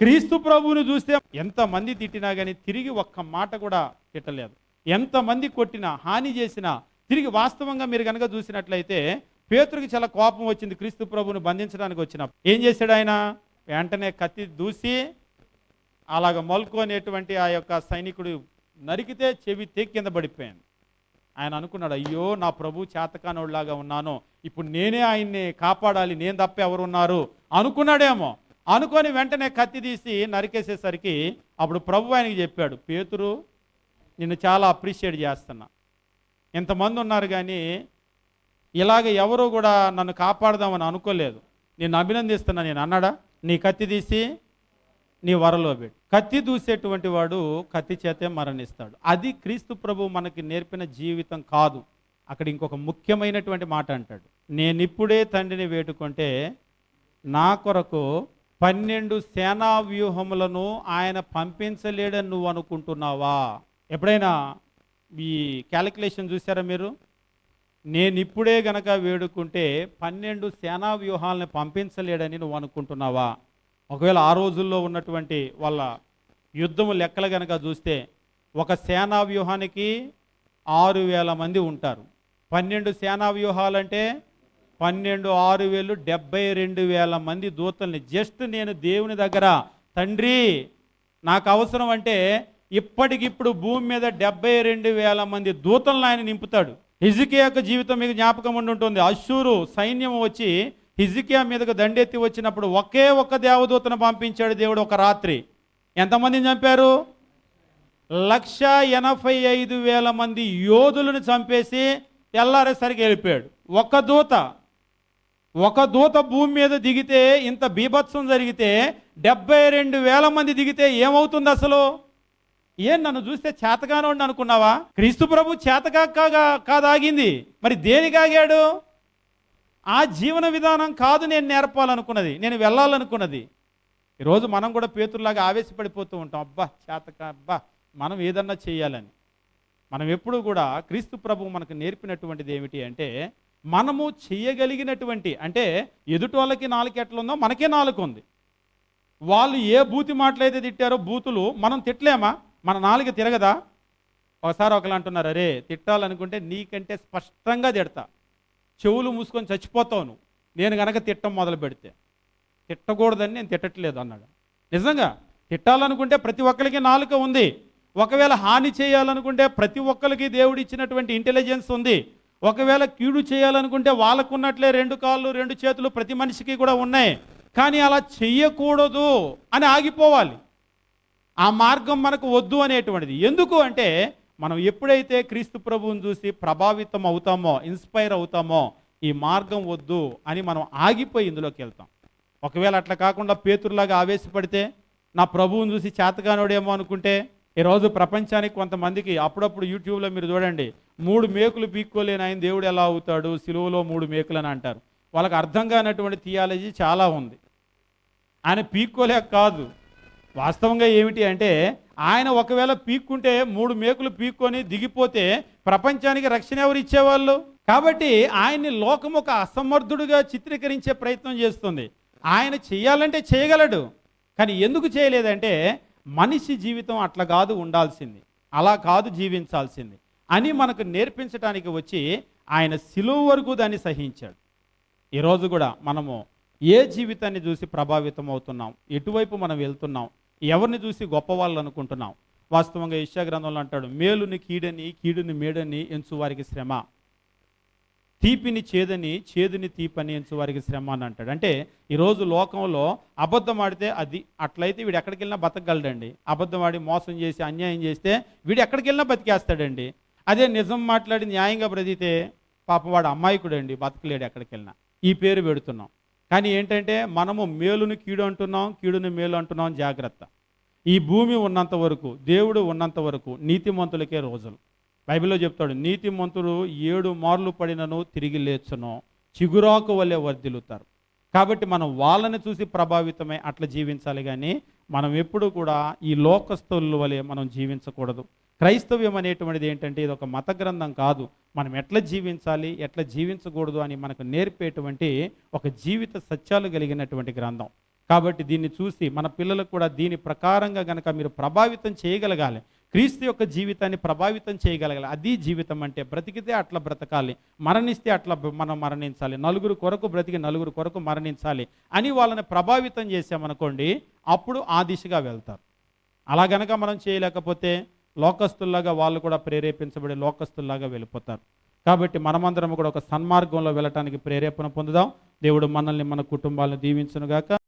క్రీస్తు ప్రభువుని చూస్తే ఎంతమంది తిట్టినా కానీ తిరిగి ఒక్క మాట కూడా తిట్టలేదు. ఎంతమంది కొట్టినా హాని చేసినా తిరిగి వాస్తవంగా మీరు కనుక చూసినట్లయితే పేతురికి చాలా కోపం వచ్చింది క్రీస్తు ప్రభువుని బంధించడానికి వచ్చిన ఏం చేశాడు ఆయన? వెంటనే కత్తి దూసి అలాగ మల్కొనేటువంటి ఆ యొక్క సైనికుడు నరికితే చెవి తెగి కింద పడిపోయాను. ఆయన అనుకున్నాడు అయ్యో నా ప్రభు చేతకానోళ్ళలాగా ఉన్నాను. ఇప్పుడు నేనే ఆయన్ని కాపాడాలి. నేను తప్ప ఎవరు ఉన్నారు అనుకున్నాడేమో. అనుకొని వెంటనే కత్తి తీసి నరికేసేసరికి అప్పుడు ప్రభు ఆయనకి చెప్పాడు పేతురు నిన్ను చాలా అప్రిషియేట్ చేస్తున్నా. ఇంతమంది ఉన్నారు కానీ ఇలాగ ఎవరు కూడా నన్ను కాపాడదామని అనుకోలేదు. నేను అభినందిస్తున్నా నేను అన్నాడా? నీ కత్తి తీసి నీ వరలో పెట్టు. కత్తి దూసేటువంటి వాడు కత్తి చేతే మరణిస్తాడు. అది క్రీస్తు ప్రభు మనకి నేర్పిన జీవితం కాదు. అక్కడ ఇంకొక ముఖ్యమైనటువంటి మాట అంటాడు. నేను ఇప్పుడే తండ్రిని వేడుకుంటే నా కొరకు పన్నెండు సేనా వ్యూహములను ఆయన పంపించలేడని నువ్వు అనుకుంటున్నావా? ఎప్పుడైనా ఈ క్యాలిక్యులేషన్ చూసారా మీరు? నేను ఇప్పుడే గనక వేడుకుంటే పన్నెండు సేనా వ్యూహాలను పంపించలేడని నువ్వు అనుకుంటున్నావా? ఒకవేళ ఆ రోజుల్లో ఉన్నటువంటి వాళ్ళ యుద్ధము లెక్కలు గనక చూస్తే ఒక సేనా వ్యూహానికి ఆరు వేల మంది ఉంటారు. పన్నెండు సేనా వ్యూహాలంటే పన్నెండు ఆరు వేలు డెబ్బై రెండు వేల మంది దూతల్ని జస్ట్ నేను దేవుని దగ్గర తండ్రి నాకు అవసరం అంటే ఇప్పటికిప్పుడు భూమి మీద డెబ్బై రెండు వేల మంది దూతలను ఆయన నింపుతాడు. హిజికియా యొక్క జీవితం మీకు జ్ఞాపకం ఉండి ఉంటుంది. అశ్షూరు సైన్యం వచ్చి హిజికియా మీదకు దండెత్తి వచ్చినప్పుడు ఒకే ఒక్క దేవదూతను పంపించాడు దేవుడు ఒక రాత్రి. ఎంతమందిని చంపారు? లక్ష ఎనభై ఐదు వేల మంది యోధులను చంపేసి తెల్లారేసరికి వెళ్ళిపోయాడు. ఒక దూత ఒక దూత భూమి మీద దిగితే ఇంత బీభత్సం జరిగితే డెబ్బై రెండు వేల మంది దిగితే ఏమవుతుంది అసలు? ఏం నన్ను చూస్తే చేతగానోడిని అనుకున్నావా? క్రీస్తు ప్రభు చేతకాగా కాదాగింది. మరి దేనికి ఆగాడు? ఆ జీవన విధానం కాదు నేను నేర్పాలనుకున్నది నేను వెళ్ళాలనుకున్నది. ఈరోజు మనం కూడా పేతుల్లాగా ఆవేశపడిపోతూ ఉంటాం. అబ్బా చేతక అబ్బా మనం ఏదన్నా చేయాలని. మనం ఎప్పుడు కూడా క్రీస్తు ప్రభు మనకు నేర్పినటువంటిది ఏమిటి అంటే మనము చేయగలిగినటువంటి అంటే ఎదుటి వాళ్ళకి నాలుగు ఉందో మనకే నాలుగు ఉంది. వాళ్ళు ఏ బూతి మాటలైతే తిట్టారో బూతులు మనం తిట్టలేమా? మన నాలుగు తిరగదా? ఒకసారి ఒకరు అంటున్నారు అరే తిట్టాలనుకుంటే నీకంటే స్పష్టంగా తిడతా. చెవులు మూసుకొని చచ్చిపోతావు నువ్వు. నేను కనుక తిట్టం మొదలు పెడితే. తిట్టకూడదని నేను తిట్టట్లేదు అన్నాడు. నిజంగా తిట్టాలనుకుంటే ప్రతి ఒక్కరికి నాలుక ఉంది. ఒకవేళ హాని చేయాలనుకుంటే ప్రతి ఒక్కరికి దేవుడు ఇచ్చినటువంటి ఇంటెలిజెన్స్ ఉంది. ఒకవేళ కీడు చేయాలనుకుంటే వాళ్ళకున్నట్లే రెండు కాళ్ళు రెండు చేతులు ప్రతి మనిషికి కూడా ఉన్నాయి. కానీ అలా చెయ్యకూడదు అని ఆగిపోవాలి. ఆ మార్గం మనకు వద్దు అనేటువంటిది. ఎందుకు అంటే మనం ఎప్పుడైతే క్రీస్తు ప్రభువుని చూసి ప్రభావితం అవుతామో ఇన్స్పైర్ అవుతామో ఈ మార్గం వద్దు అని మనం ఆగిపోయి ఇందులోకి వెళ్తాం. ఒకవేళ అట్లా కాకుండా పేతురులాగా ఆవేశపడితే నా ప్రభువుని చూసి చేతగానోడేమో అనుకుంటే ఈరోజు ప్రపంచానికి కొంతమందికి అప్పుడప్పుడు యూట్యూబ్లో మీరు చూడండి మూడు మేకులు పీక్కోలేని ఆయన దేవుడు ఎలా అవుతాడు? సిలువలో మూడు మేకులు అని అంటారు. వాళ్ళకి అర్థం కానటువంటి థియాలజీ చాలా ఉంది. ఆయన పీక్కోలేక కాదు. వాస్తవంగా ఏమిటి అంటే ఆయన ఒకవేళ పీక్కుంటే మూడు మేకులు పీక్కొని దిగిపోతే ప్రపంచానికి రక్షణ ఎవరు ఇచ్చేవాళ్ళు? కాబట్టి ఆయన్ని లోకం ఒక అసమర్థుడుగా చిత్రీకరించే ప్రయత్నం చేస్తుంది. ఆయన చేయాలంటే చేయగలడు. కానీ ఎందుకు చేయలేదంటే మనిషి జీవితం అట్లా కాదు ఉండాల్సింది. అలా కాదు జీవించాల్సింది. అని మనకు నేర్పించడానికి వచ్చి ఆయన సిలువ వరకు దాన్ని సహించాడు. ఈరోజు కూడా మనము ఏ జీవితాన్ని చూసి ప్రభావితం అవుతున్నాం ఎటువైపు మనం వెళ్తున్నాం ఎవరిని చూసి గొప్పవాళ్ళు అనుకుంటున్నాం. వాస్తవంగా ఇష్యా గ్రంథంలో అంటాడు మేలుని కీడని కీడుని మేడని ఎంచు వారికి శ్రమ. తీపిని చేదని చేదుని తీపని ఎంచు వారికి శ్రమ అని అంటాడు. అంటే ఈరోజు లోకంలో అబద్ధం ఆడితే అది అట్లయితే వీడు ఎక్కడికి వెళ్ళినా బతకగలడండి. అబద్ధం ఆడి మోసం చేసి అన్యాయం చేస్తే వీడు ఎక్కడికి వెళ్ళినా బతికేస్తాడండి. అదే నిజం మాట్లాడి న్యాయంగా బ్రతికితే పాపవాడు వాడు అమాయకుడండి బతకలేడు ఎక్కడికి వెళ్ళినా ఈ పేరు పెడుతున్నాం. కానీ ఏంటంటే మనము మేలుని కీడు అంటున్నాం కీడుని మేలు అంటున్నాం జాగ్రత్త. ఈ భూమి ఉన్నంత వరకు దేవుడు ఉన్నంత వరకు నీతిమంతులకే రోజులు. బైబిల్లో చెప్తాడు నీతిమంతుడు ఏడు మార్లు పడినను తిరిగి లేచును చిగురాకు వలె వర్ధిల్లుతారు. కాబట్టి మనం వాళ్ళని చూసి ప్రభావితమై అట్లా జీవించాలి కానీ మనం ఎప్పుడు కూడా ఈ లోకస్తుల వలె మనం జీవించకూడదు. క్రైస్తవ్యం అనేటువంటిది ఏంటంటే ఇది ఒక మత గ్రంథం కాదు. మనం ఎట్లా జీవించాలి ఎట్లా జీవించకూడదు అని మనకు నేర్పేటువంటి ఒక జీవిత సత్యాలు కలిగినటువంటి గ్రంథం. కాబట్టి దీన్ని చూసి మన పిల్లలకు కూడా దీని ప్రకారంగా గనక మీరు ప్రభావితం చేయగలగాలి. క్రీస్తు యొక్క జీవితాన్ని ప్రభావితం చేయగలగాలి. అది జీవితం అంటే బ్రతికితే అట్లా బ్రతకాలి. మరణిస్తే అట్లా మనం మరణించాలి. నలుగురు కొరకు బ్రతికి నలుగురు కొరకు మరణించాలి అని వాళ్ళని ప్రభావితం చేసామనుకోండి అప్పుడు ఆ దిశగా వెళ్తారు. అలా గనక మనం చేయలేకపోతే లోకస్తుల్లాగా వాళ్ళు కూడా ప్రేరేపించబడి లోకస్తుల్లాగా వెళ్ళిపోతారు. కాబట్టి మనమందరం కూడా ఒక సన్మార్గంలో వెళ్ళటానికి ప్రేరేపణ పొందుదాం. దేవుడు మనల్ని మన కుటుంబాలను దీవించునుగాక.